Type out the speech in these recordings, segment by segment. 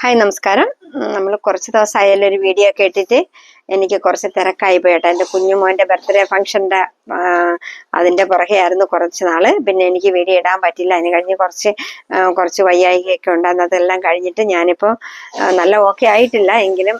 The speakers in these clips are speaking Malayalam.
ഹായ് നമസ്കാരം. നമ്മൾ കുറച്ച് ദിവസമായാലും ഒരു വീഡിയോ കേട്ടിട്ട് എനിക്ക് കുറച്ച് തിരക്കായി പോയിട്ട്. എന്റെ കുഞ്ഞുമോന്റെ ബർത്ത്ഡേ ഫംഗ്ഷന്റെ അതിന്റെ പുറകെയായിരുന്നു കുറച്ച് നാൾ. പിന്നെ എനിക്ക് വീഡിയോ ഇടാൻ പറ്റില്ല. അതിന് കഴിഞ്ഞ് കുറച്ച് കുറച്ച് വയ്യായികയൊക്കെ ഉണ്ടായിരുന്നു അതെല്ലാം കഴിഞ്ഞിട്ട് ഞാനിപ്പോൾ നല്ല ഓക്കെ ആയിട്ടില്ല. എങ്കിലും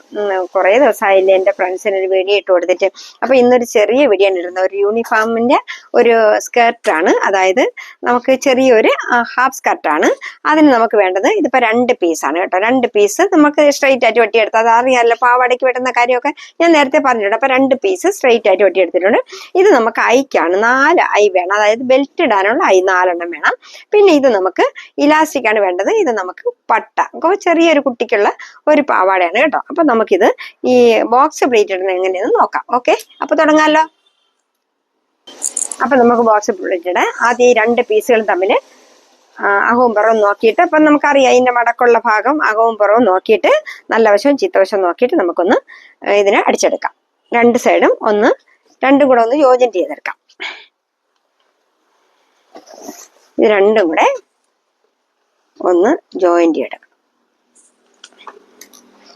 കുറേ ദിവസമായില്ലേ എന്റെ ഫ്രണ്ട്സിന് ഒരു വീഡിയോ ഇട്ട് കൊടുത്തിട്ട്. അപ്പോൾ ഇന്നൊരു ചെറിയ വീഡിയോ ഇടുന്നത്. ഒരു യൂണിഫോമിന്റെ ഒരു സ്കേർട്ടാണ്. അതായത് നമുക്ക് ചെറിയൊരു ഹാഫ് സ്കർട്ടാണ്. അതിന് നമുക്ക് വേണ്ടത് ഇതിപ്പോൾ രണ്ട് പീസാണ് കേട്ടോ. രണ്ട് പീസ് നമുക്ക് സ്ട്രൈറ്റ് ആയിട്ട് വെട്ടിയെടുത്ത്. അത് അറിയാമല്ലോ പാവാടയ്ക്ക് വെട്ടുന്ന കാര്യമൊക്കെ ഞാൻ നേരത്തെ പറഞ്ഞിട്ടുണ്ട്. അപ്പൊ രണ്ട് പീസ് സ്ട്രെയിറ്റ് ആയിട്ട് വെട്ടിയെടുത്തിട്ടുണ്ട് ഇത് നമുക്ക് ഐക്കാണ് നാല് ഐ വേണം. അതായത് ബെൽറ്റ് ഇടാനുള്ള ഐ നാലെണ്ണം വേണം. പിന്നെ ഇത് നമുക്ക് ഇലാസ്റ്റിക് ആണ് വേണ്ടത്. ഇത് നമുക്ക് പട്ട. ചെറിയൊരു കുട്ടിക്കുള്ള ഒരു പാവാടയാണ് കേട്ടോ. അപ്പൊ നമുക്കിത് ഈ ബോക്സ് പ്ലേറ്റ് ഇടുന്നത് എങ്ങനെയെന്ന് നോക്കാം. ഓക്കെ അപ്പൊ തുടങ്ങാമല്ലോ അപ്പൊ നമുക്ക് ബോക്സ് പ്ലേറ്റ് ഇടാം. ആദ്യം ഈ രണ്ട് പീസുകൾ തമ്മിൽ അകവും പുറവും നോക്കിയിട്ട് അപ്പം നമുക്കറിയാം ഇതിന്റെ മടക്കുള്ള ഭാഗം അകവും പുറവും നോക്കിയിട്ട് നല്ല വശവും ചീത്തവശവും നോക്കിയിട്ട് നമുക്കൊന്ന് ഇതിനെ അടിച്ചെടുക്കാം. രണ്ട് സൈഡും ഒന്ന് രണ്ടും കൂടെ ഒന്ന് യോജന ചെയ്തെടുക്കാം. ഇത് രണ്ടും കൂടെ ഒന്ന് ജോയിന്റ് ചെയ്തെടുക്കാം.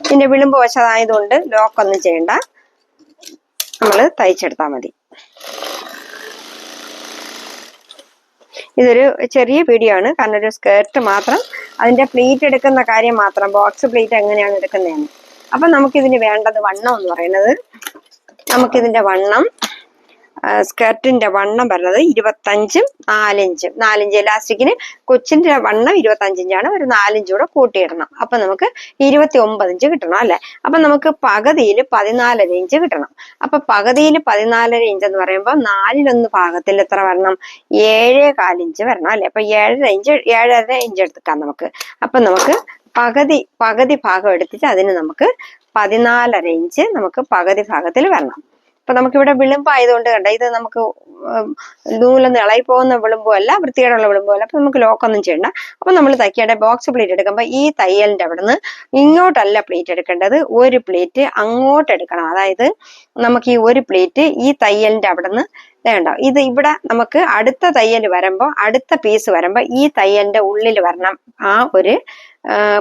ഇതിന്റെ വിളിമ്പ് വശമായതുകൊണ്ട് ലോക്കൊന്നും ചെയ്യണ്ട. നമ്മൾ തയ്ച്ചെടുത്താൽ മതി. ഇതൊരു ചെറിയ പീടിയാണ്. കാരണം ഒരു സ്കേർട്ട് മാത്രം. അതിന്റെ പ്ലേറ്റ് എടുക്കുന്ന കാര്യം മാത്രം. ബോക്സ് പ്ലേറ്റ് എങ്ങനെയാണ് എടുക്കുന്നതെന്ന്. അപ്പൊ നമുക്കിതിന് വേണ്ടത് വണ്ണം എന്ന് പറയുന്നത്. നമുക്കിതിന്റെ വണ്ണം. സ്കേർട്ടിന്റെ വണ്ണം വരുന്നത് ഇരുപത്തഞ്ചും നാലിഞ്ചും. നാലിഞ്ച് ഇലാസ്റ്റിക്കിന് കൊച്ചിന്റെ വണ്ണം ഇരുപത്തഞ്ചിഞ്ചാണ്. ഒരു നാലിഞ്ച് കൂടെ കൂട്ടിയിടണം. അപ്പൊ നമുക്ക് ഇരുപത്തി ഒമ്പത് ഇഞ്ച് കിട്ടണം അല്ലെ? അപ്പൊ നമുക്ക് പകുതിയിൽ പതിനാലര ഇഞ്ച് കിട്ടണം. അപ്പൊ പകുതിയിൽ പതിനാലര ഇഞ്ച് എന്ന് പറയുമ്പോൾ നാലിലൊന്ന് ഭാഗത്തിൽ എത്ര വരണം? ഏഴേ കാലിഞ്ച് വരണം അല്ലെ? അപ്പൊ ഏഴര ഇഞ്ച് ഏഴര ഇഞ്ച് എടുക്കാം നമുക്ക്. അപ്പൊ നമുക്ക് പകുതി പകുതി ഭാഗം എടുത്തിട്ട് അതിന് നമുക്ക് പതിനാലര ഇഞ്ച് നമുക്ക് പകുതി ഭാഗത്തിൽ വരണം. അപ്പൊ നമുക്കിവിടെ വിളിമ്പ് ആയതുകൊണ്ട് കണ്ട ഇത് നമുക്ക് നൂലൊന്നും ഇളകി പോകുന്ന വിളിമ്പും അല്ല വൃത്തികേടുള്ള വിളിമ്പും അല്ല അപ്പൊ നമുക്ക് ലോക്കൊന്നും ചെയ്യണ്ട. അപ്പൊ നമ്മൾ തയ്ക്കേണ്ട ബോക്സ് പ്ലേറ്റ് എടുക്കുമ്പോൾ ഈ തയ്യലിന്റെ അവിടുന്ന് ഇങ്ങോട്ടല്ല പ്ലേറ്റ് എടുക്കേണ്ടത് ഒരു പ്ലേറ്റ് അങ്ങോട്ട് എടുക്കണം. അതായത് നമുക്ക് ഈ ഒരു പ്ലേറ്റ് ഈ തയ്യലിന്റെ അവിടുന്ന് വേണ്ട ഇത് ഇവിടെ നമുക്ക് അടുത്ത തയ്യൽ വരുമ്പോൾ അടുത്ത പീസ് വരുമ്പോൾ ഈ തയ്യലിന്റെ ഉള്ളിൽ വരണം ആ ഒരു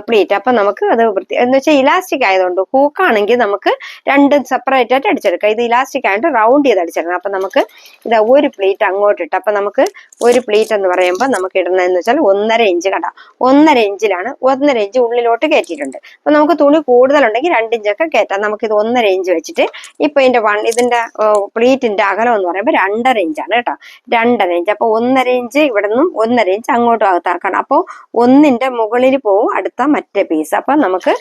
പ്ലേറ്റ് അപ്പൊ നമുക്ക് അത് വൃത്തി എന്ന് വെച്ചാൽ ഇലാസ്റ്റിക് ആയതുകൊണ്ട് ഹൂക്കാണെങ്കിൽ നമുക്ക് രണ്ടും സെപ്പറേറ്റ് ആയിട്ട് അടിച്ചെടുക്കാം. ഇത് ഇലാസ്റ്റിക് ആയിട്ട് റൗണ്ട് ചെയ്ത് അടിച്ചെടുക്കണം. അപ്പൊ നമുക്ക് ഇത് ഒരു പ്ലീറ്റ് അങ്ങോട്ട് ഇട്ട് അപ്പൊ നമുക്ക് ഒരു പ്ലീറ്റ് എന്ന് പറയുമ്പോൾ നമുക്ക് ഇടുന്നതെന്ന് വെച്ചാൽ ഒന്നര ഇഞ്ച് കട ഒന്നര ഇഞ്ചിലാണ് ഒന്നര ഇഞ്ച് ഉള്ളിലോട്ട് കയറ്റിയിട്ടുണ്ട് അപ്പൊ നമുക്ക് തുണി കൂടുതലുണ്ടെങ്കിൽ രണ്ട് ഇഞ്ചൊക്കെ കയറ്റാം നമുക്ക് ഇത് ഒന്നര ഇഞ്ച് വെച്ചിട്ട് ഇപ്പൊ ഇതിന്റെ വൺ ഇതിന്റെ പ്ലീറ്റിന്റെ അകലം എന്ന് പറയുമ്പോൾ രണ്ടര ഇഞ്ചാണ് കേട്ടോ. രണ്ടര ഇഞ്ച് അപ്പൊ ഒന്നര ഇഞ്ച് ഇവിടെ നിന്നും ഒന്നര ഇഞ്ച് അങ്ങോട്ടും അകത്താക്കണം അപ്പോൾ ഒന്നിന്റെ മുകളിൽ പോവും അടുത്ത മറ്റേ പീസ് അപ്പൊ നമുക്ക്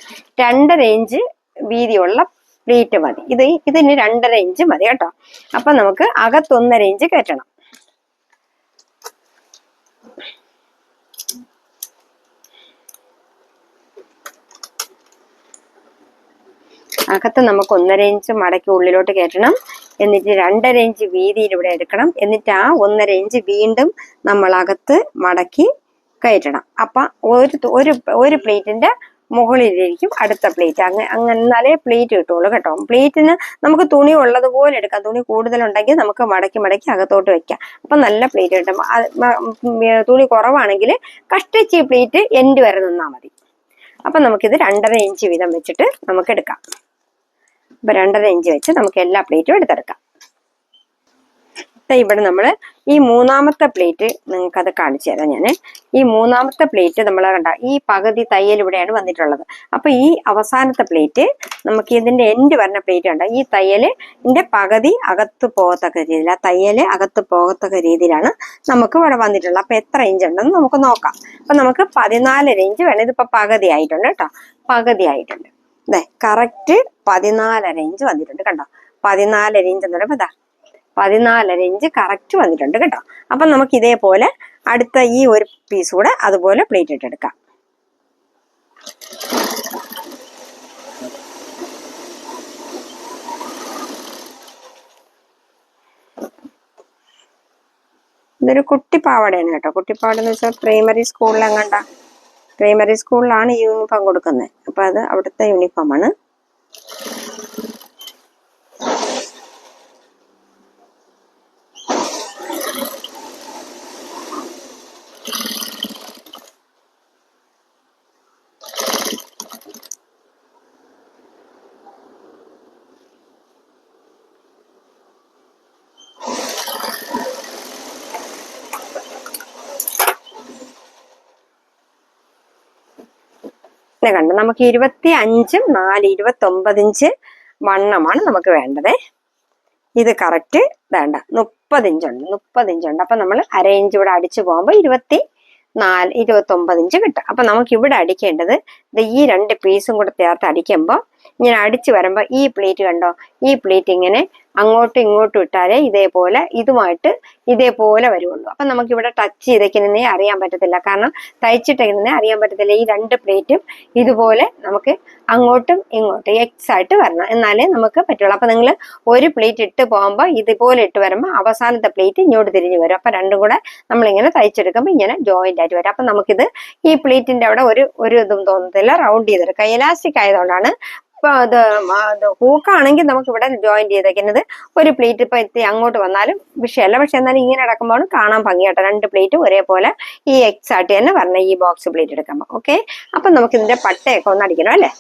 രണ്ടര ഇഞ്ച് വീതിയുള്ള പ്ലേറ്റ് മതി. ഇത് ഇതിന് രണ്ടര ഇഞ്ച് മതി കേട്ടോ. അപ്പൊ നമുക്ക് അകത്തൊന്നര ഇഞ്ച് കയറ്റണം. അകത്ത് നമുക്ക് ഒന്നര ഇഞ്ച് മടക്കി ഉള്ളിലോട്ട് കയറ്റണം. എന്നിട്ട് രണ്ടര ഇഞ്ച് വീതിയിൽ ഇവിടെ എടുക്കണം. എന്നിട്ട് ആ ഒന്നര ഇഞ്ച് വീണ്ടും നമ്മൾ അകത്ത് മടക്കി കയറ്റണം. അപ്പൊ ഒരു ഒരു ഒരു പ്ലേറ്റിന്റെ മുകളിലിരിക്കും അടുത്ത പ്ലേറ്റ്. അങ്ങനെ അങ്ങനെ എന്നാലേ പ്ലേറ്റ് കിട്ടുള്ളൂ കേട്ടോ. പ്ലേറ്റിന് നമുക്ക് തുണി ഉള്ളതുപോലെ എടുക്കാം. തുണി കൂടുതലുണ്ടെങ്കിൽ നമുക്ക് മടക്കി മടക്കി അകത്തോട്ട് വെക്കാം. അപ്പൊ നല്ല പ്ലേറ്റ് കിട്ടും. തുണി കുറവാണെങ്കിൽ കഷ്ടിച്ച് പ്ലേറ്റ് എൻഡ് വരെ നിന്നാൽ മതി. അപ്പൊ നമുക്കിത് രണ്ടര ഇഞ്ച് വീതം വെച്ചിട്ട് നമുക്ക് എടുക്കാം. അപ്പൊ രണ്ടര ഇഞ്ച് വെച്ച് നമുക്ക് എല്ലാ പ്ലേറ്റും എടുത്തെടുക്കാം. ഇവിടെ നമ്മൾ ഈ മൂന്നാമത്തെ പ്ലേറ്റ് നിങ്ങൾക്ക് അത് കാണിച്ചു തരാം ഞാൻ ഈ മൂന്നാമത്തെ പ്ലേറ്റ് നമ്മൾ കണ്ട ഈ പകുതി തയ്യൽ ഇവിടെയാണ് വന്നിട്ടുള്ളത്. അപ്പൊ ഈ അവസാനത്തെ പ്ലേറ്റ് നമുക്ക് ഇതിന്റെ എൻഡ് വരുന്ന പ്ലേറ്റ് ഉണ്ട് ഈ തയ്യൽ ഇതിന്റെ പകുതി അകത്ത് പോകത്തക്ക രീതിയിൽ ആ തയ്യൽ അകത്ത് പോകത്തക്ക രീതിയിലാണ് നമുക്ക് ഇവിടെ വന്നിട്ടുള്ളത്. അപ്പൊ എത്ര ഇഞ്ച് ഉണ്ടെന്ന് നമുക്ക് നോക്കാം. അപ്പൊ നമുക്ക് പതിനാലര ഇഞ്ച് വേണം. ഇതിപ്പോ പകുതി ആയിട്ടുണ്ട് കേട്ടോ. പകുതി ആയിട്ടുണ്ട്. അതെ കറക്റ്റ് പതിനാലര ഇഞ്ച് വന്നിട്ടുണ്ട് കണ്ടോ? പതിനാലര ഇഞ്ച് എന്ന് പറയുമ്പോൾ പതിനാലര ഇഞ്ച് കറക്റ്റ് വന്നിട്ടുണ്ട് കേട്ടോ. അപ്പം നമുക്ക് ഇതേപോലെ അടുത്ത ഈ ഒരു പീസ് കൂടെ അതുപോലെ പ്ലേറ്റ് ഇട്ടെടുക്കാം ഇതൊരു കുട്ടിപ്പാവാടയാണ് കേട്ടോ. കുട്ടിപ്പാവാട എന്ന് വെച്ചാൽ പ്രൈമറി സ്കൂളിലെങ്ങണ്ട പ്രൈമറി സ്കൂളിലാണ് യൂണിഫോം കൊടുക്കുന്നത്. അപ്പം അത് അവിടുത്തെ യൂണിഫോം കണ്ടു. നമുക്ക് ഇരുപത്തി അഞ്ചും നാല് ഇരുപത്തി ഒമ്പത് ഇഞ്ച് വണ്ണമാണ് നമുക്ക് വേണ്ടത്. ഇത് കറക്റ്റ് വേണ്ട. മുപ്പതിഞ്ചുണ്ട്. മുപ്പതിഞ്ചുണ്ട്. അപ്പം നമ്മൾ അര ഇഞ്ച് ഇവിടെ അടിച്ചു പോകുമ്പോൾ ഇരുപത്തി നാല് ഇരുപത്തി ഒമ്പത് ഇഞ്ച് കിട്ടും. അപ്പൊ നമുക്ക് ഇവിടെ അടിക്കേണ്ടത് ഈ രണ്ട് പീസും കൂടെ ചേർത്ത് അടിക്കുമ്പോൾ ഇങ്ങനെ അടിച്ചു വരുമ്പോൾ ഈ പ്ലേറ്റ് കണ്ടോ? ഈ പ്ലേറ്റ് ഇങ്ങനെ അങ്ങോട്ടും ഇങ്ങോട്ടും ഇട്ടാലേ ഇതേപോലെ ഇതുമായിട്ട് ഇതേപോലെ വരുള്ളൂ അപ്പൊ നമുക്ക് ഇവിടെ ടച്ച് ചെയ്തേക്കുന്നതിനെ അറിയാൻ പറ്റത്തില്ല. കാരണം തയ്ച്ചിട്ടേക്കുന്നതിനെ അറിയാൻ പറ്റത്തില്ല. ഈ രണ്ട് പ്ലേറ്റും ഇതുപോലെ നമുക്ക് അങ്ങോട്ടും ഇങ്ങോട്ടും എക്സ് ആയിട്ട് വരണം. എന്നാലേ നമുക്ക് പറ്റുള്ളൂ. അപ്പൊ നിങ്ങൾ ഒരു പ്ലേറ്റ് ഇട്ട് പോകുമ്പോൾ ഇതുപോലെ ഇട്ട് വരുമ്പോൾ അവസാനത്തെ പ്ലേറ്റ് ഇങ്ങോട്ട് തിരിഞ്ഞ് വരും. അപ്പൊ രണ്ടും കൂടെ നമ്മളിങ്ങനെ തയ്ച്ചെടുക്കുമ്പോൾ ഇങ്ങനെ ജോയിന്റ് ആയിട്ട് വരും. അപ്പൊ നമുക്കിത് ഈ പ്ലേറ്റിന്റെ അവിടെ ഒരു ഒരു ഇതും തോന്നത്തില്ല. റൗണ്ട് ചെയ്തെടുക്കാം. കൈലാസ്റ്റിക് ആയതുകൊണ്ടാണ് അത് ഹൂക്കാണെങ്കിൽ നമുക്ക് ഇവിടെ ജോയിന്റ് ചെയ്തേക്കുന്നത് ഒരു പ്ലേറ്റ് ഇപ്പൊ എത്തി അങ്ങോട്ട് വന്നാലും വിഷയമല്ല. പക്ഷെ എന്നാലും ഇങ്ങനെ അടക്കുമ്പോൾ കാണാൻ ഭംഗിയാട്ടോ. രണ്ട് പ്ലേറ്റ് ഒരേപോലെ ഈ എക്സ് ആയിട്ട് തന്നെ പറഞ്ഞ ഈ ബോക്സ് പ്ലേറ്റ് എടുക്കുമ്പോൾ ഓക്കെ അപ്പൊ നമുക്ക് ഇതിന്റെ പട്ടയൊക്കെ ഒന്ന് അടിക്കണം അല്ലേ?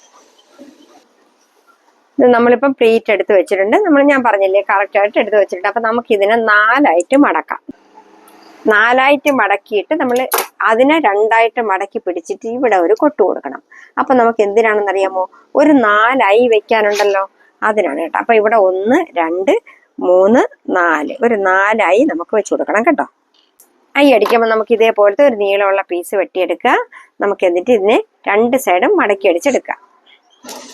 ഇത് നമ്മളിപ്പം പ്ലേറ്റ് എടുത്ത് വെച്ചിട്ടുണ്ട്. നമ്മൾ ഞാൻ പറഞ്ഞില്ലേ കറക്റ്റ് ആയിട്ട് എടുത്ത് വെച്ചിട്ടുണ്ട്. അപ്പൊ നമുക്ക് ഇതിനെ നാലായിട്ട് മടക്കാം. നാലായിട്ട് മടക്കിയിട്ട് നമ്മൾ അതിനെ രണ്ടായിട്ട് മടക്കി പിടിച്ചിട്ട് ഇവിടെ ഒരു കൊട്ട് കൊടുക്കണം. അപ്പൊ നമുക്ക് എന്തിനാണെന്നറിയാമോ? ഒരു നാലായി വെക്കാനുണ്ടല്ലോ. അതിനാണ് കേട്ടോ. അപ്പൊ ഇവിടെ ഒന്ന് രണ്ട് മൂന്ന് നാല്. ഒരു നാലായി നമുക്ക് വെച്ച് കൊടുക്കണം കേട്ടോ. ഐ അടിക്കുമ്പോൾ നമുക്ക് ഇതേപോലത്തെ ഒരു നീളമുള്ള പീസ് വെട്ടിയെടുക്കുക. നമുക്ക് എന്നിട്ട് ഇതിനെ രണ്ട് സൈഡും മടക്കി അടിച്ചെടുക്കാം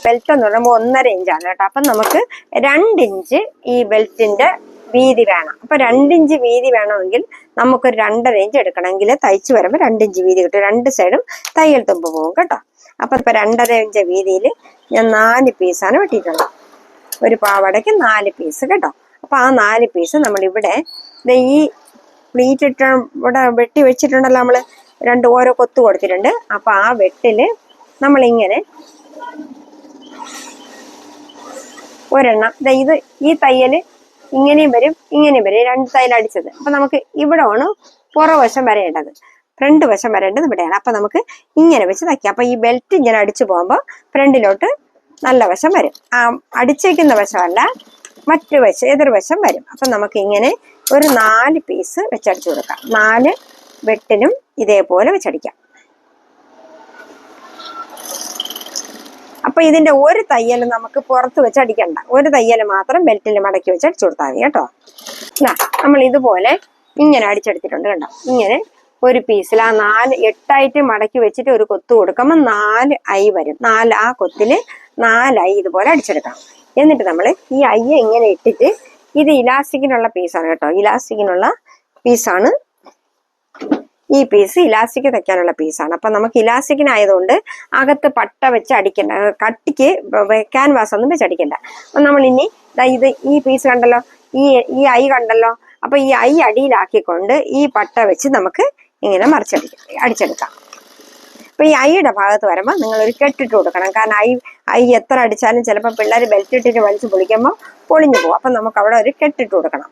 ബെൽറ്റ് എന്ന് പറയുമ്പോൾ ഒന്നര ഇഞ്ചാണ് കേട്ടോ. അപ്പം നമുക്ക് രണ്ട് ഇഞ്ച് ഈ ബെൽറ്റിന്റെ വീതി വേണം. അപ്പൊ രണ്ടിഞ്ച് വീതി വേണമെങ്കിൽ നമുക്കൊരു രണ്ടര ഇഞ്ച് എടുക്കണമെങ്കിൽ തയ്ച്ചു വരുമ്പോൾ രണ്ടിഞ്ച് വീതി കിട്ടും. രണ്ട് സൈഡും തയ്യൽ തുമ്പ് പോകും കേട്ടോ. അപ്പൊ ഇപ്പൊ രണ്ടര ഇഞ്ച് വീതിയിൽ ഞാൻ നാല് പീസാണ് വെട്ടിയിട്ടുള്ളത്. ഒരു പാവടയ്ക്ക് നാല് പീസ് കേട്ടോ. അപ്പൊ ആ നാല് പീസ് നമ്മളിവിടെ ഈ പ്ലീറ്റ് ഇട്ട ഇവിടെ വെട്ടി വെച്ചിട്ടുണ്ടല്ലോ നമ്മൾ രണ്ട് ഓരോ കൊത്തു കൊടുത്തിട്ടുണ്ട്. അപ്പൊ ആ വെട്ടിൽ നമ്മളിങ്ങനെ ഒരെണ്ണം. ഇത് ഈ തയ്യൽ ഇങ്ങനെയും വരും ഇങ്ങനെയും വരും. രണ്ട് തയ്യൽ അടിച്ചത്. അപ്പൊ നമുക്ക് ഇവിടെ ആണ് പുറവശം വരേണ്ടത്. ഫ്രണ്ട് വശം വരേണ്ടത് ഇവിടെയാണ്. അപ്പൊ നമുക്ക് ഇങ്ങനെ വെച്ച് തയ്ക്കാം അപ്പൊ ഈ ബെൽറ്റ് ഇങ്ങനെ അടിച്ചു പോകുമ്പോൾ ഫ്രണ്ടിലോട്ട് നല്ല വശം വരും. ആ അടിച്ചേക്കുന്ന വശമല്ല മറ്റു വശം എതിർവശം വരും. അപ്പൊ നമുക്ക് ഇങ്ങനെ ഒരു നാല് പീസ് വെച്ചടിച്ചു കൊടുക്കാം. നാല് വെട്ടിനും ഇതേപോലെ വെച്ചടിക്കാം. അപ്പൊ ഇതിന്റെ ഒരു തയ്യൽ നമുക്ക് പുറത്ത് വെച്ച് അടിക്കണ്ട. ഒരു തയ്യൽ മാത്രം ബെൽറ്റിൽ മടക്കി വെച്ച് അടിച്ചു കൊടുത്താൽ മതി കേട്ടോ. നമ്മൾ ഇതുപോലെ ഇങ്ങനെ അടിച്ചെടുത്തിട്ടുണ്ട് കണ്ടോ? ഇങ്ങനെ ഒരു പീസിൽ ആ നാല് എട്ടായിട്ട് മടക്കി വെച്ചിട്ട് ഒരു കൊത്ത് കൊടുക്കുമ്പോൾ നാല് ഐ വരും. നാല് ആ കൊത്തിൽ നാല് ഐ ഇതുപോലെ അടിച്ചെടുക്കാം. എന്നിട്ട് നമ്മൾ ഈ ഐ ഇങ്ങനെ ഇട്ടിട്ട് ഇത് ഇലാസ്റ്റിക്കിനുള്ള പീസാണ് കേട്ടോ. ഇലാസ്റ്റിക്കിനുള്ള പീസാണ് ഈ പീസ് ഇലാസ്റ്റിക് തയ്ക്കാനുള്ള പീസാണ് അപ്പം നമുക്ക് ഇലാസ്റ്റിക്കിനായതുകൊണ്ട് അകത്ത് പട്ട വെച്ച് അടിക്കണ്ട. കട്ടിക്ക് ക്യാൻവാസ് ഒന്നും വെച്ച് അടിക്കണ്ട. അപ്പം ദാ ഇത് ഈ പീസ് കണ്ടല്ലോ? ഈ ഈ ഐ കണ്ടല്ലോ? അപ്പൊ ഈ ഐ അടിയിലാക്കിക്കൊണ്ട് ഈ പട്ട വെച്ച് നമുക്ക് ഇങ്ങനെ മറിച്ചടിക്കാം. അടിച്ചെടുക്കാം. അപ്പൊ ഈ ഐയുടെ ഭാഗത്ത് വരുമ്പോൾ നിങ്ങൾ ഒരു കെട്ടിട്ട് കൊടുക്കണം. കാരണം ഐ ഐ എത്ര അടിച്ചാലും ചിലപ്പോൾ പിള്ളേർ ബെൽറ്റ് ഇട്ടിട്ട് വലിച്ചു പൊളിക്കുമ്പോൾ പൊളിഞ്ഞു പോകും. അപ്പൊ നമുക്ക് അവിടെ ഒരു കെട്ടിട്ട് കൊടുക്കണം.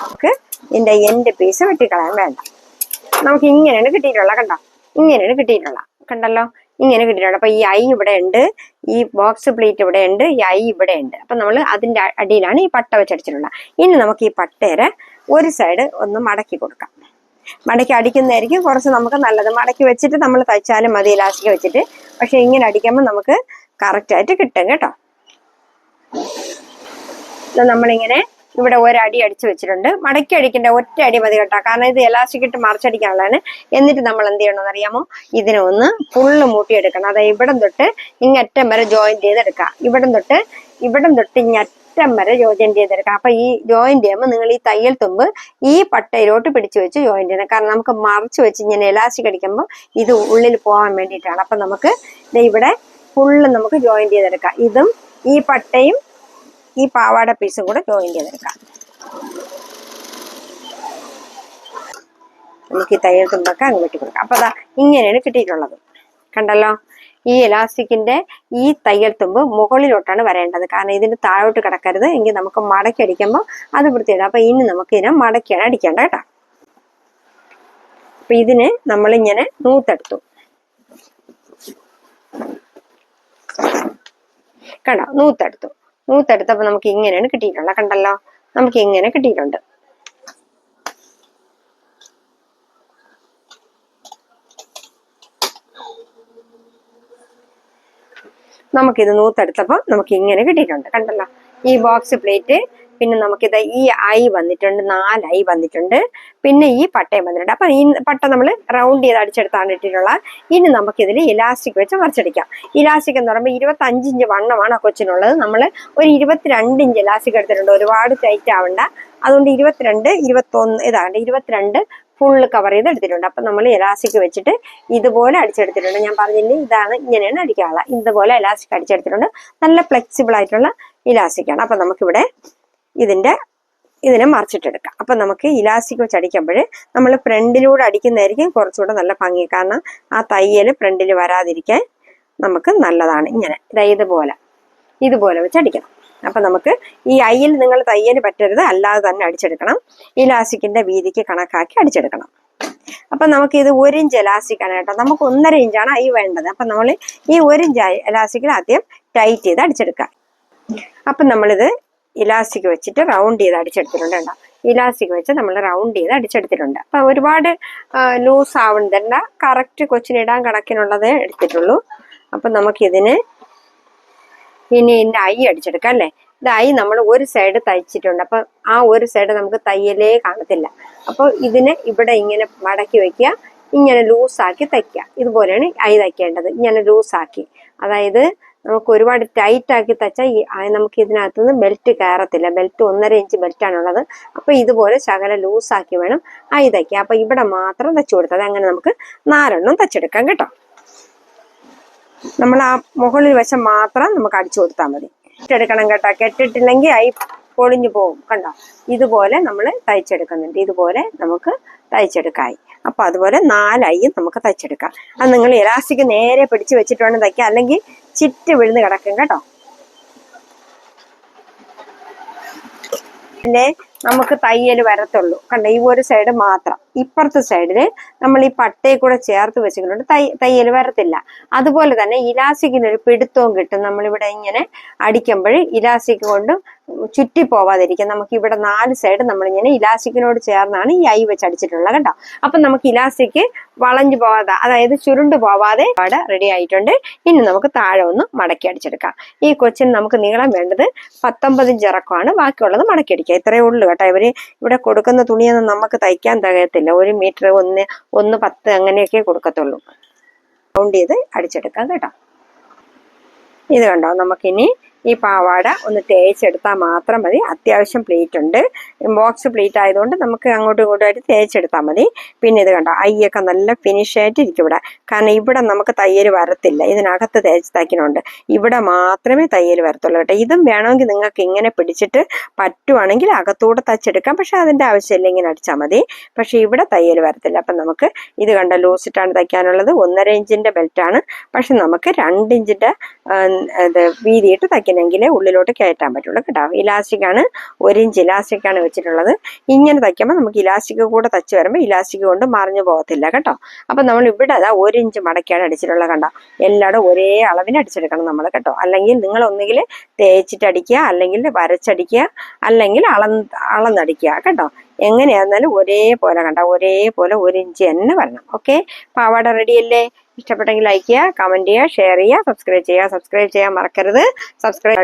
നമുക്ക് ഇതിന്റെ എന്റെ പീസ് വെട്ടിക്കളയാൻ വേണ്ട. നമുക്ക് ഇങ്ങനെയാണ് കിട്ടിയിട്ടുള്ള കണ്ടോ? ഇങ്ങനെയാണ് കിട്ടിയിട്ടുള്ള. കണ്ടല്ലോ? ഇങ്ങനെ കിട്ടിയിട്ടുണ്ട് അപ്പോൾ ഈ ഐ ഇവിടെ ഉണ്ട്. ഈ ബോക്സ് പ്ലേറ്റ് ഇവിടെ ഉണ്ട്. ഈ ഐ ഇവിടെ ഉണ്ട്. അപ്പൊ നമ്മൾ അതിന്റെ അടിയിലാണ് ഈ പട്ട വെച്ചടിച്ചിട്ടുള്ളത് ഇനി നമുക്ക് ഈ പട്ടേരെ ഒരു സൈഡ് ഒന്ന് മടക്കി കൊടുക്കാം. മടക്കി അടിക്കുന്നതായിരിക്കും. കുറച്ച് നമുക്ക് നല്ലത് മടക്കി വെച്ചിട്ട് നമ്മൾ തയ്ച്ചാലും മതി ഇലാസ്റ്റിക് വെച്ചിട്ട്. പക്ഷെ ഇങ്ങനെ അടിക്കുമ്പോൾ നമുക്ക് കറക്റ്റായിട്ട് കിട്ടും കേട്ടോ. നമ്മളിങ്ങനെ ഇവിടെ ഒരടി അടിച്ചു വെച്ചിട്ടുണ്ട്. മടക്കി അടിക്കേണ്ട ഒറ്റ അടി മതി കേട്ടോ. കാരണം ഇത് എലാസ്റ്റിക് ഇട്ട് മറിച്ചടിക്കാനുള്ളതാണ് എന്നിട്ട് നമ്മൾ എന്ത് ചെയ്യണമെന്ന് അറിയാമോ? ഇതിനെ ഒന്ന് ഫുള്ള് മൂട്ടിയെടുക്കണം. അതായത് ഇവിടം തൊട്ട് ഇങ്ങറ്റം വരെ ജോയിൻ ചെയ്തെടുക്കുക ഇവിടം തൊട്ട് ഇവിടം തൊട്ട് ഇങ്ങറ്റം വരെ ജോയിൻ ചെയ്തെടുക്കാം. അപ്പൊ ഈ ജോയിൻ ചെയ്യുമ്പോൾ നിങ്ങൾ ഈ തയ്യൽ തുമ്പ് ഈ പട്ടയിലോട്ട് പിടിച്ചു വെച്ച് ജോയിൻ ചെയ്യണം. കാരണം നമുക്ക് മറിച്ച് വെച്ച് ഇങ്ങനെ എലാസ്റ്റിക് അടിക്കുമ്പോൾ ഇത് ഉള്ളിൽ പോകാൻ വേണ്ടിയിട്ടാണ്. അപ്പൊ നമുക്ക് ഇവിടെ ഫുള്ള് നമുക്ക് ജോയിൻ ചെയ്തെടുക്കാം. ഇതും ഈ പട്ടയും ഈ പാവാട പീസും കൂടെ ജോയിൻ ചെയ്തെടുക്കാം. നമുക്ക് ഈ തയ്യൽ തുമ്പൊക്കെ അങ്ങ് വെട്ടി കൊടുക്കാം. അപ്പൊ അതാ ഇങ്ങനെയാണ് കിട്ടിയിട്ടുള്ളത്. കണ്ടല്ലോ? ഈ എലാസ്റ്റിക്കിന്റെ ഈ തയ്യൽ തുമ്പ് മുകളിലോട്ടാണ് വരേണ്ടത്. കാരണം ഇതിന് താഴോട്ട് കിടക്കരുത്. എങ്കിൽ നമുക്ക് മടക്കി അടിക്കുമ്പോൾ അത് വൃത്തിയിടാം അപ്പൊ ഇനി നമുക്ക് ഇതിനെ മടക്കിയാണ് അടിക്കേണ്ട കേട്ടോ. അപ്പൊ ഇതിന് നമ്മളിങ്ങനെ നൂത്തെടുത്തു. കണ്ടോ? നൂത്തെടുത്തു. മൂത്തെടുത്തപ്പോൾ നമുക്ക് ഇങ്ങനെയാണ് കിട്ടിയിട്ടുള്ളത്. കണ്ടല്ലോ? നമുക്ക് ഇങ്ങനെ കിട്ടിയിട്ടുണ്ട്. നമുക്കിത് നൂത്തെടുത്തപ്പോൾ നമുക്ക് ഇങ്ങനെ കിട്ടിയിട്ടുണ്ട്. കണ്ടല്ലോ? ഈ ബോക്സ് പ്ലേറ്റ് പിന്നെ നമുക്കിത് ഈ ഐ വന്നിട്ടുണ്ട് നാല് ഐ വന്നിട്ടുണ്ട്. പിന്നെ ഈ പട്ടയും വന്നിട്ടുണ്ട്. അപ്പൊ ഈ പട്ട നമ്മൾ റൗണ്ട് ചെയ്ത് അടിച്ചെടുത്താണ് ഇട്ടിട്ടുള്ളത് ഇനി നമുക്കിതിൽ ഇലാസ്റ്റിക് വെച്ച് മറിച്ചടിക്കാം ഇലാസ്റ്റിക് എന്ന് പറയുമ്പോൾ ഇരുപത്തി ഇഞ്ച് വണ്ണമാണ് ആ കൊച്ചിനുള്ളത്. നമ്മൾ ഒരു ഇരുപത്തിരണ്ട് ഇഞ്ച് ഇലാസ്റ്റിക് എടുത്തിട്ടുണ്ട്. ഒരുപാട് ടൈറ്റ് ആവണ്ട. അതുകൊണ്ട് ഇരുപത്തിരണ്ട് ഇരുപത്തൊന്ന് ഇതാണ്ട് ഇരുപത്തിരണ്ട് ഫുള്ള് കവർ ചെയ്ത് എടുത്തിട്ടുണ്ട്. അപ്പൊ നമ്മൾ ഇലാസ്റ്റിക് വെച്ചിട്ട് ഇതുപോലെ അടിച്ചെടുത്തിട്ടുണ്ട്. ഞാൻ പറഞ്ഞില്ലേ ഇതാണ് ഇങ്ങനെയാണ് അടിക്കാനുള്ള ഇതുപോലെ ഇലാസ്റ്റിക് അടിച്ചെടുത്തിട്ടുണ്ട്. നല്ല ഫ്ലെക്സിബിൾ ആയിട്ടുള്ള ഇലാസ്റ്റിക് ആണ്. അപ്പൊ നമുക്കിവിടെ ഇതിന്റെ ഇതിനെ മറിച്ചിട്ടെടുക്കാം. അപ്പൊ നമുക്ക് ഇലാസ്റ്റിക് വെച്ച് അടിക്കുമ്പോൾ നമ്മൾ ഫ്രണ്ടിലൂടെ അടിക്കുന്നതായിരിക്കും കുറച്ചുകൂടെ നല്ല ഭംഗി. കാരണം ആ തയ്യൽ ഫ്രണ്ടിൽ വരാതിരിക്കാൻ നമുക്ക് നല്ലതാണ് ഇങ്ങനെ. ഇതുപോലെ. ഇതുപോലെ വെച്ച് അടിക്കണം. അപ്പൊ നമുക്ക് ഈ അയ്യിൽ നിങ്ങൾ തയ്യൽ പറ്റരുത് അല്ലാതെ തന്നെ അടിച്ചെടുക്കണം. ഇലാസ്റ്റിക്കിന്റെ വീതിക്ക് കണക്കാക്കി അടിച്ചെടുക്കണം. അപ്പൊ നമുക്ക് ഇത് ഒരു ഇഞ്ച് എലാസ്റ്റിക് ആണ് കേട്ടോ. നമുക്ക് ഒന്നര ഇഞ്ചാണ് അയ്യ വേണ്ടത്. അപ്പൊ നമ്മൾ ഈ ഒരു ഇഞ്ച് എലാസ്റ്റിക്കിൽ ആദ്യം ടൈറ്റ് ചെയ്ത് അടിച്ചെടുക്കാം അപ്പൊ നമ്മളിത് ഇലാസ്റ്റിക് വെച്ചിട്ട് റൗണ്ട് ചെയ്ത് അടിച്ചെടുത്തിട്ടുണ്ട് കേട്ടോ. ഇലാസ്റ്റിക് വെച്ച് നമ്മൾ റൗണ്ട് ചെയ്ത് അടിച്ചെടുത്തിട്ടുണ്ട്. അപ്പൊ ഒരുപാട് ലൂസ് ആവുന്നതല്ല കറക്റ്റ് കൊച്ചിനിടാൻ കണക്കിനുള്ളതേ എടുത്തിട്ടുള്ളൂ. അപ്പൊ നമുക്കിതിന് ഇനി ഇതിന്റെ ഐ അടിച്ചെടുക്കാം അല്ലേ? ഇത് ഐ നമ്മൾ ഒരു സൈഡ് തയ്ച്ചിട്ടുണ്ട്. അപ്പൊ ആ ഒരു സൈഡ് നമുക്ക് തയ്യലേ കാണത്തില്ല. അപ്പോൾ ഇതിനെ ഇവിടെ ഇങ്ങനെ മടക്കി വെക്കുക ഇങ്ങനെ ലൂസാക്കി തയ്ക്കുക. ഇതുപോലെയാണ് ഐ തയ്ക്കേണ്ടത്. ഇങ്ങനെ ലൂസാക്കി അതായത് നമുക്ക് ഒരുപാട് ടൈറ്റ് ആക്കി തച്ചാൽ ഈ നമുക്ക് ഇതിനകത്ത് നിന്ന് ബെൽറ്റ് കയറത്തില്ല. ബെൽറ്റ് ഒന്നര ഇഞ്ച് ബെൽറ്റ് ആണുള്ളത്. അപ്പൊ ഇതുപോലെ ശകല ലൂസാക്കി വേണം ആ തയ്ക്കുക അപ്പൊ ഇവിടെ മാത്രം തച്ചു കൊടുത്തത് അങ്ങനെ നമുക്ക് നാലെണ്ണം തച്ചെടുക്കാം കേട്ടോ. നമ്മൾ ആ മുകളിൽ വശം മാത്രം നമുക്ക് അടിച്ചു കൊടുത്താൽ മതി. കെട്ടെടുക്കണം കേട്ടോ. കെട്ടിട്ടില്ലെങ്കിൽ ആയി പൊളിഞ്ഞു പോകും കണ്ടോ? ഇതുപോലെ നമ്മൾ തയ്ച്ചെടുക്കുന്നുണ്ട്. ഇതുപോലെ നമുക്ക് തയ്ച്ചെടുക്കായി. അപ്പൊ അതുപോലെ നാലായി നമുക്ക് തയ്ച്ചെടുക്കാം അത് നിങ്ങൾ ഇലാസ്റ്റിക് നേരെ പിടിച്ച് വെച്ചിട്ട് വേണം തയ്ക്കുക അല്ലെങ്കിൽ ചിറ്റ് വിഴുന്ന് കിടക്കും കേട്ടോ. പിന്നെ നമുക്ക് തയ്യൽ വരത്തുള്ളൂ. കണ്ട? ഈ ഒരു സൈഡ് മാത്രം. ഇപ്പുറത്തെ സൈഡിൽ നമ്മൾ ഈ പട്ടയെ കൂടെ ചേർത്ത് വെച്ചിട്ടുണ്ട്. തൈ തയ്യൽ വരത്തില്ല. അതുപോലെ തന്നെ ഇലാസ്റ്റിക്കിന് ഒരു പിടുത്തവും കിട്ടും. നമ്മളിവിടെ ഇങ്ങനെ അടിക്കുമ്പോൾ ഇലാസ്റ്റിക് കൊണ്ട് ചുറ്റി പോവാതിരിക്കും നമുക്ക് ഇവിടെ നാല് സൈഡ് നമ്മളിങ്ങനെ ഇലാസ്റ്റിക്കിനോട് ചേർന്നാണ് ഈ ഐ വെച്ച് അടിച്ചിട്ടുള്ളത് കേട്ടോ അപ്പൊ നമുക്ക് ഇലാസ്റ്റിക് വളഞ്ഞു പോവാതെ അതായത് ചുരുണ്ട് പോവാതെ അവിടെ റെഡി ആയിട്ടുണ്ട്. ഇനി നമുക്ക് താഴെ ഒന്ന് മടക്കി അടിച്ചെടുക്കാം. ഈ കൊച്ചിന് നമുക്ക് നീളം വേണ്ടത് പത്തൊമ്പത് ഇഞ്ച് ബാക്കിയുള്ളത് മടക്കി അടിക്കുക ഇത്രയേ ഉള്ളൂ കേട്ടോ. ഇവർ ഇവിടെ കൊടുക്കുന്ന തുണിയൊന്നും നമുക്ക് തയ്ക്കാൻ തികയത്തില്ല. ഒരു മീറ്റർ ഒന്ന് ഒന്ന് പത്ത് അങ്ങനെയൊക്കെ കൊടുക്കത്തുള്ളൂ. റൗണ്ട് ചെയ്ത് അടിച്ചെടുക്കാം കേട്ടോ. ഇത് കണ്ടോ? നമുക്കിനി ഈ പാവാട ഒന്ന് തേച്ചെടുത്താൽ മാത്രം മതി. അത്യാവശ്യം പ്ലേറ്റ് ഉണ്ട്. ബോക്സ് പ്ലേറ്റ് ആയതുകൊണ്ട് നമുക്ക് അങ്ങോട്ടും ഇങ്ങോട്ടും ആയിട്ട് തേച്ചെടുത്താൽ മതി. പിന്നെ ഇത് കണ്ടോ അയ്യൊക്കെ നല്ല ഫിനിഷ് ആയിട്ട് ഇരിക്കും ഇവിടെ. കാരണം ഇവിടെ നമുക്ക് തയ്യൽ വരത്തില്ല. ഇതിനകത്ത് തേച്ച് തയ്ക്കണമുണ്ട് ഇവിടെ മാത്രമേ തയ്യൽ വരത്തുള്ളൂ കേട്ടോ. ഇതും വേണമെങ്കിൽ നിങ്ങൾക്ക് ഇങ്ങനെ പിടിച്ചിട്ട് പറ്റുവാണെങ്കിൽ അകത്തൂടെ തച്ചെടുക്കാം പക്ഷെ അതിന്റെ ആവശ്യമില്ല ഇങ്ങനെ അടിച്ചാൽ മതി. പക്ഷെ ഇവിടെ തയ്യൽ വരത്തില്ല. അപ്പം നമുക്ക് ഇത് കണ്ട ലൂസിട്ടാണ് തയ്ക്കാനുള്ളത്. ഒന്നര ഇഞ്ചിന്റെ ബെൽറ്റാണ് പക്ഷെ നമുക്ക് രണ്ട് ഇഞ്ചിന്റെ ഇത് വീതിയിട്ട് തയ്ക്കണമെങ്കിലേ ഉള്ളിലോട്ട് കയറ്റാൻ പറ്റുള്ളൂ കേട്ടോ. ഇലാസ്റ്റിക് ആണ് ഒരു ഇഞ്ച് ഇലാസ്റ്റിക്കാണ് വെച്ചിട്ടുള്ളത്. ഇങ്ങനെ തയ്ക്കുമ്പോൾ നമുക്ക് ഇലാസ്റ്റിക് കൂടെ തച്ച് വരുമ്പോൾ ഇലാസ്റ്റിക് കൊണ്ട് മറിഞ്ഞു പോകത്തില്ല കേട്ടോ. അപ്പൊ നമ്മൾ ഇവിടെ അതാ ഒരു ഇഞ്ച് മടക്കിയാണ് അടിച്ചിട്ടുള്ളത് കണ്ടോ. എല്ലായിടും ഒരേ അളവിന് അടിച്ചെടുക്കണം നമ്മൾ കേട്ടോ. അല്ലെങ്കിൽ നിങ്ങൾ ഒന്നുകിൽ തേച്ചിട്ടടിക്കുക അല്ലെങ്കിൽ വരച്ചടിക്കുക അല്ലെങ്കിൽ അളന്ന് അളന്നടിക്കുക കേട്ടോ. എങ്ങനെയായിരുന്നാലും ഒരേപോലെ കണ്ട ഒരേപോലെ ഒരു ഇഞ്ച് തന്നെ വരണം. ഓക്കെ പാവാട റെഡിയല്ലേ ഇഷ്ടപ്പെട്ടെങ്കിൽ ലൈക്ക് ചെയ്യുക കമന്റ് ചെയ്യുക ഷെയർ ചെയ്യുക സബ്സ്ക്രൈബ് ചെയ്യുക. സബ്സ്ക്രൈബ് ചെയ്യാൻ മറക്കരുത്. സബ്സ്ക്രൈബ്